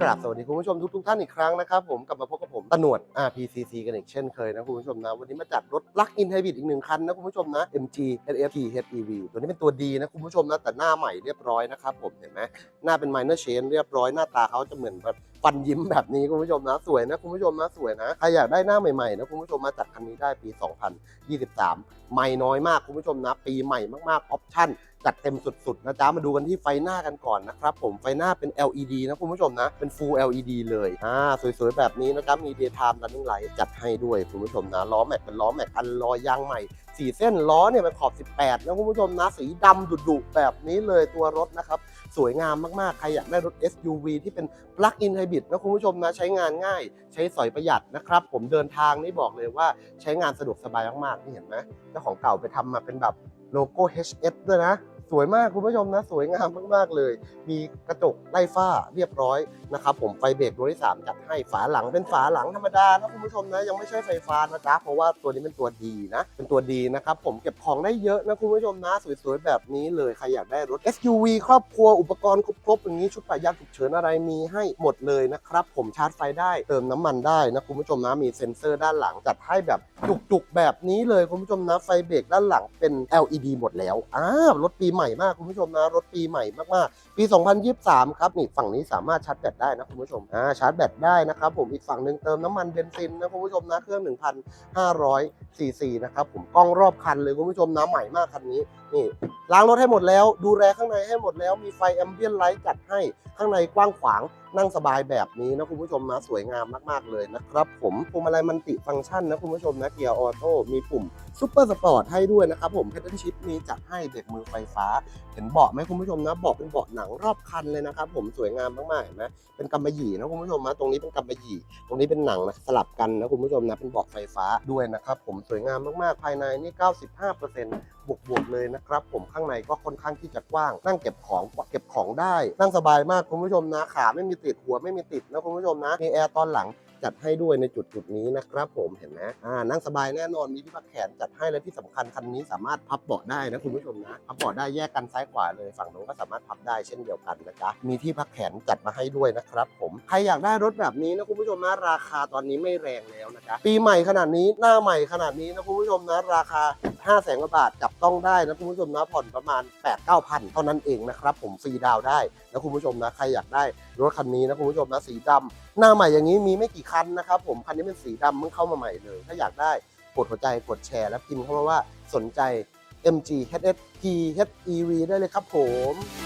กราบสวัสดีคุณผู้ชมทุกๆท่านอีกครั้งนะครับผมกลับมาพบกับผมตะหนวด RPCC กันอีกเช่นเคยนะคุณผู้ชมนะ วันนี้มาจัดรถ Plug-in Hybrid อีกหนึ่งคันนะคุณผู้ชมนะ MG HFT HEV ตัวนี้เป็นตัวดีนะคุณผู้ชมนะ แต่หน้าใหม่เรียบร้อยนะครับผมเห็นไหมหน้าเป็น minor change เรียบร้อยหน้าตาเขาจะเหมือนแบบฟันยิ้มแบบนี้คุณผู้ชมนะสวยนะคุณผู้ชมนะสวยนะใครอยากได้หน้าใหม่ๆนะคุณผู้ชมมาจัดคันนี้ได้ปี 2023ใหม่น้อยมากคุณผู้ชมนะ ปีใหม่มากๆออปชั่น จัดเต็มสุดๆนะจ๊ะมาดูกันที่ไฟหน้ากันก่อนนะครับผมไฟหน้าเป็น LED นะคุณผู้ชมนะเป็น Full LED เลยอ่าสวยๆแบบนี้นะจ๊ะมี Daytime Running Light จัดให้ด้วยคุณผู้ชมนะล้อแม็กเป็นล้อแม็กอันลอยยางใหม่สี่เส้นล้อเนี่ยเป็นขอบ 18 นะคุณผู้ชมนะสีดำดุๆแบบนี้เลยตัวรถนะครับ สวยงามมากๆ ใครอยากได้รถ SUV ที่เป็น Plug-in Hybrid นะคุณผู้ชมนะ ใช้งานง่าย ใช้สอยประหยัดนะครับ ผมเดินทางนี่บอกเลยว่าใช้งานสะดวกสบายมากๆนี่เห็นไหมเจ้าของเก่าไปทำมาเป็นแบบ โลโก้ HS ด้วยนะ สวยมากคุณผู้ชมนะ สวยงามมากๆเลย มีกระจกไล่ฝ้าเรียบร้อยนะครับผมไฟเบรกตัวที่ 3 จัดให้ฝาหลังเป็นฝาหลังธรรมดานะคุณผู้ชมนะยังไม่ใช่ไฟฟ้านะจ๊ะเพราะว่าตัวนี้เป็นตัวดีนะ เป็นตัวดีนะครับผมเก็บของได้เยอะนะคุณผู้ชมนะ สวยๆแบบนี้เลยใครอยากได้รถ SUV ครอบครัวอุปกรณ์ครบๆอย่างนี้ชุดประหยัดฉุกเฉินอะไรมีให้หมดเลยนะครับผมชาร์จไฟได้เติมน้ำมันได้นะคุณผู้ชมนะมีเซ็นเซอร์ด้านหลังจัดให้แบบจุกๆแบบนี้เลยคุณผู้ชมนะไฟเบรกด้านหลังเป็น LED หมดแล้วอ้าวรถปีใหม่มากคุณผู้ชมนะรถปีใหม่มากๆ ปี 2023 ครับนี่ฝั่งนี้สามารถชาร์จแบตได้นะคุณผู้ชมอ่าชาร์จแบตได้นะครับผมอีกฝั่งหนึ่งเติมน้ำมันเบนซินนะคุณผู้ชมนะเครื่อง 1,500ซีซีนะครับผมกล้องรอบคันเลยคุณผู้ชมนะใหม่มากคันนี้นี่ล้างรถให้หมดแล้ว ดูแลข้างในให้หมดแล้วมีไฟแอมเบียนไลท์จัดให้ข้างในกว้างขวางนั่งสบายแบบนี้นะคุณผู้ชมนะสวยงามมากๆเลยนะครับ ผมพวงมาลัยมันติฟังก์ชันนะคุณผู้ชมนะเกียร์ออโต้มีปุ่ม ซุปเปอร์สปอร์ตให้ด้วยนะครับผมแพทเพด a ชิ p มีจัดให้เบรกมือไฟฟ้า เห็นเบาะไหมคุณผู้ชมนะเบาะเป็นเบาะหนังรอบคันเลยนะครับผมสวยงามมากๆเห็นไหมเป็นกำมะหยี่นะคุณผู้ชมนะตรงนี้เป็นกำมะหยี่ตรงนี้เป็นหนังนะสลับกันนะคุณผู้ชมนะเป็นเบาะไฟฟ้าด้วยนะครับผมสวยงามมากๆภายในนี่ 95%บวกบวกๆเลยนะครับผมข้างในก็ค่อนข้างที่จะกว้าง นั่งเก็บของเก็บของได้ นั่งสบายมากคุณผู้ชมนะขาไม่มีติดหัวไม่มีติดนะคุณผู้ชมนะมีแอร์ตอนหลัง จัดให้ด้วยในจุดจุดนี้นะครับผมเห็นไหมอ่านั่งสบายแน่นอนมีที่พักแขนจัดให้และที่สำคัญคันนี้สามารถพับเบาะได้นะคุณผู้ชมนะพับเบาะได้แยกกันซ้ายขวาเลยฝั่งโน้นก็สามารถพับได้เช่นเดียวกันนะจ๊ะมีที่พักแขนจัดมาให้ด้วยนะครับผมใครอยากได้รถแบบนี้นะคุณผู้ชมนะราคาตอนนี้ไม่แรงแล้วนะจ๊ะปีใหม่ขนาดนี้หน้าใหม่ขนาดนี้นะคุณผู้ชมนะราคา 5 0 0แสนกว่าบาทจับต้องได้นะคุณผู้ชมนะผ่อนประมาณ 8 9 0 0 0 เท่านั้นเองนะครับผมฟรีดาวได้นะคุณผู้ชมนะใครอยากได้รถคันนี้นะคุณผู้ชมนะสีดำหน้าใหม่อย่างนี้มีไม่กี่คันนะครับผมคันนี้เป็นสีดำเพิ่งเข้ามาใหม่เลย ถ้าอยากได้กดหัวใจกดแชร์และพิมพ์เข้ามาว่าสนใจ MG h s PHEV ได้เลยครับผม